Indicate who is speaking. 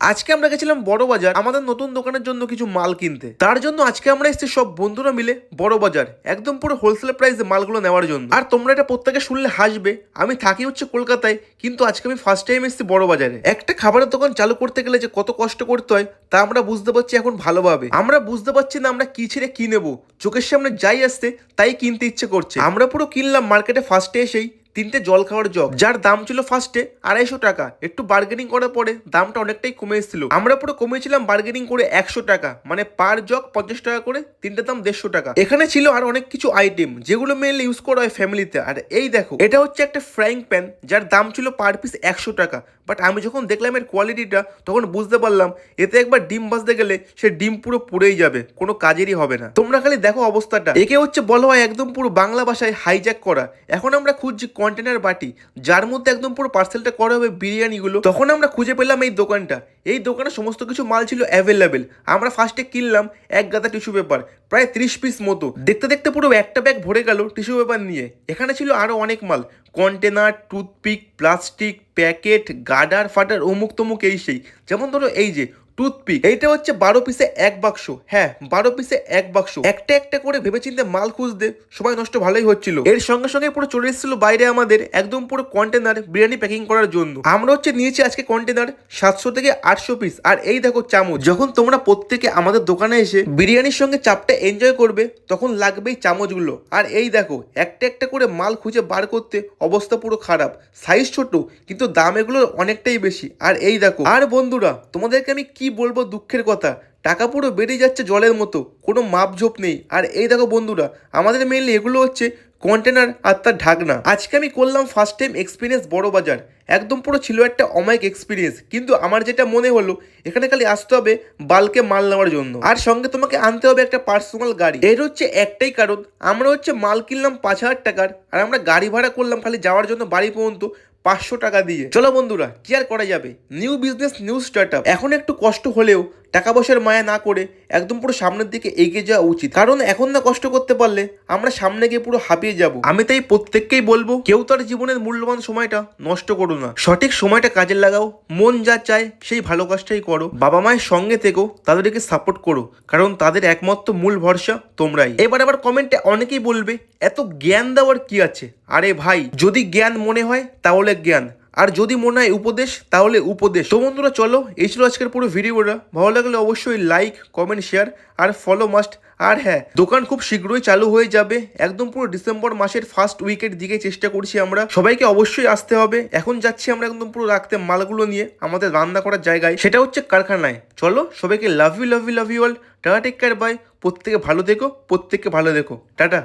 Speaker 1: আজকে আমরা গেছিলাম বড় বাজার, আমাদের নতুন দোকানের জন্য কিছু মাল কিনতে। তার জন্য আজকে আমরা এসেছি সব বন্ধুরা মিলে বড় বাজার, একদম পুরো হোলসেল প্রাইসে মালগুলো নেওয়ার জন্য। আর তোমরা এটা প্রত্যেকে শুনলে হাসবে, আমি থাকি হচ্ছে কলকাতায়, কিন্তু আজকে আমি ফার্স্ট টাইম এসেছি বড় বাজারে। একটা খাবারের দোকান চালু করতে গেলে যে কত কষ্ট করতে হয়, তা আমরা বুঝতে পারছি এখন ভালোভাবে। আমরা বুঝতে পারছি না আমরা কি ছেড়ে কি নেব। চোখের সামনে যাই আসছে, তাই কিনতে ইচ্ছে করছে। আমরা পুরো কিনলাম মার্কেটে ফার্স্টে এসেই তিনটে জল খাওয়ার জগ, যার দাম ছিল ফার্স্টে আড়াইশো টাকা। একটু বার্গেনিং করার পরে দামটা অনেকটাই কমে এসেছিল। আমরা পুরো কমেছিলাম বার্গেনিং করে একশো টাকা মানে পার জগ পঞ্চাশ টাকা করে, তিনটে দাম দেড়শো টাকা। এখানে ছিল আর অনেক কিছু আইটেম যেগুলো মেনলি ইউজ করা হয় ফ্যামিলিতে আর এই দেখো, এটা হচ্ছে একটা ফ্রাইং প্যান যার দাম ছিল পার পিস একশো টাকা। বাট আমি যখন দেখলাম এর কোয়ালিটিটা তখন বুঝতে পারলাম, এতে একবার ডিম ভাজতে গেলে সে ডিম পুরো পুড়েই যাবে, কোনো কাজেরই হবে না। তোমরা খালি দেখো অবস্থাটা। একে হচ্ছে বলা হয় একদম পুরো বাংলা ভাষায় হাইজ্যাক করা। এখন আমরা খুঁজছি কন্টেনার বাটি, যার মধ্যে একদম পুরো পার্সেলটা করা হবে বিরিয়ানিগুলো। তখন আমরা খুঁজে পেলাম এই দোকানটা। এই দোকানে সমস্ত কিছু মাল ছিল অ্যাভেলেবেল আমরা ফার্স্টে কিনলাম এক গাদা টিস্যু পেপার প্রায় ত্রিশ পিস মতো। দেখতে দেখতে পুরো একটা ব্যাগ ভরে গেল টিস্যু পেপার নিয়ে। এখানে ছিল আরও অনেক মাল। কন্টেনার টুথপিক প্লাস্টিক প্যাকেট গাডার ফাটার অমুক তমুক এই সেই। যেমন ধরো এই যে টুথপিক। এইটা হচ্ছে বারো পিসে এক বাক্স। হ্যাঁ বারো পিসে এক বাক্স। একটা একটা করে ভেবেচিন্তে মাল খুঁজতে সময় নষ্ট ভালোই হচ্ছিল। এর সঙ্গে সঙ্গে পুরো চলে এসেছিল বাইরে আমাদের একদম পুরো কন্টেনার বিরিয়ানি প্যাকিং করার জন্য। আমরা হচ্ছে নিয়েছি আজকে কন্টেনার সাতশো থেকে আটশো পিস আর এই দেখো চামচ। যখন তোমরা প্রত্যেকে আমাদের দোকানে এসে বিরিয়ানির সঙ্গে চাপটা এনজয় করবে, তখন লাগবেই চামচগুলো। আর এই দেখো, একটা একটা করে মাল খুঁজে বার করতে অবস্থা পুরো খারাপ। সাইজ ছোট, কিন্তু দাম এগুলো অনেকটাই বেশি। আর এই দেখো, আর বন্ধুরা, তোমাদেরকে আমি কি বলব দুঃখের কথা? টাকা পুরো বেড়ে যাচ্ছে জলের মতো, কোনো মাপঝোপ নেই। আর এই দেখো বন্ধুরা, আমাদের মেনলি এগুলো হচ্ছে কন্টেনার আর তার ঢাকনা। আজকে আমি করলাম ফার্স্ট টাইম এক্সপিরিয়েন্স বড় বাজার একদম পুরো ছিল একটা অমায়িক এক্সপিরিয়েন্স কিন্তু আমার যেটা মনে হলো, এখানে খালি আসতে হবে বালকে মাল নেওয়ার জন্য। আর সঙ্গে তোমাকে আনতে হবে একটা পার্সোনাল গাড়ি। এর হচ্ছে একটাই কারণ, আমরা হচ্ছে মাল কিনলাম পাঁচ হাজার টাকার, আর আমরা গাড়ি ভাড়া করলাম খালি যাওয়ার জন্য বাড়ি পর্যন্ত। পাঁচশো টাকা দিয়ে। চলো বন্ধুরা, কি আর করা যাবে? নিউ বিজনেস নিউ স্টার্ট এখন একটু কষ্ট হলেও টাকা পয়সার মায়া না করে একদম পুরো সামনের দিকে এগিয়ে যাওয়া উচিত। কারণ এখন না কষ্ট করতে পারলে আমরা সামনে গিয়ে পুরো হাঁপিয়ে যাব। আমি তাই প্রত্যেককেই বলব, কেউ তার জীবনের মূল্যবান সময়টা নষ্ট করো না। সঠিক সময়টা কাজে লাগাও, মন যা চায় সেই ভালো কাজটাই করো। বাবা মায়ের সঙ্গে থেকেও তাদেরকে সাপোর্ট করো। কারণ তাদের একমাত্র মূল ভরসা তোমরাই। এবার আবার কমেন্টে অনেকেই বলবে এত জ্ঞান দেওয়ার কি আছে? আরে ভাই, যদি জ্ঞান মনে হয়, তাহলে জ্ঞান। আর যদি মনে হয় উপদেশ, তাহলে উপদেশ। তো বন্ধুরা, চলো, এই ছিল আজকের পুরো ভিডিওটা। ভালো লাগলে অবশ্যই লাইক কমেন্ট শেয়ার আর ফলো মাস্ট আর হ্যাঁ দোকান খুব শীঘ্রই চালু হয়ে যাবে। একদম পুরো ডিসেম্বর মাসের ফার্স্ট উইকের দিকে চেষ্টা করছি আমরা। সবাইকে অবশ্যই আসতে হবে। এখন যাচ্ছি আমরা একদম পুরো রাখতে মালগুলো নিয়ে আমাদের রান্না করার জায়গায়। সেটা হচ্ছে কারখানায়। চলো, সবাইকে love you love you love you all tata take care bye প্রত্যেকে ভালো দেখো প্রত্যেককে ভালো দেখো টাটা।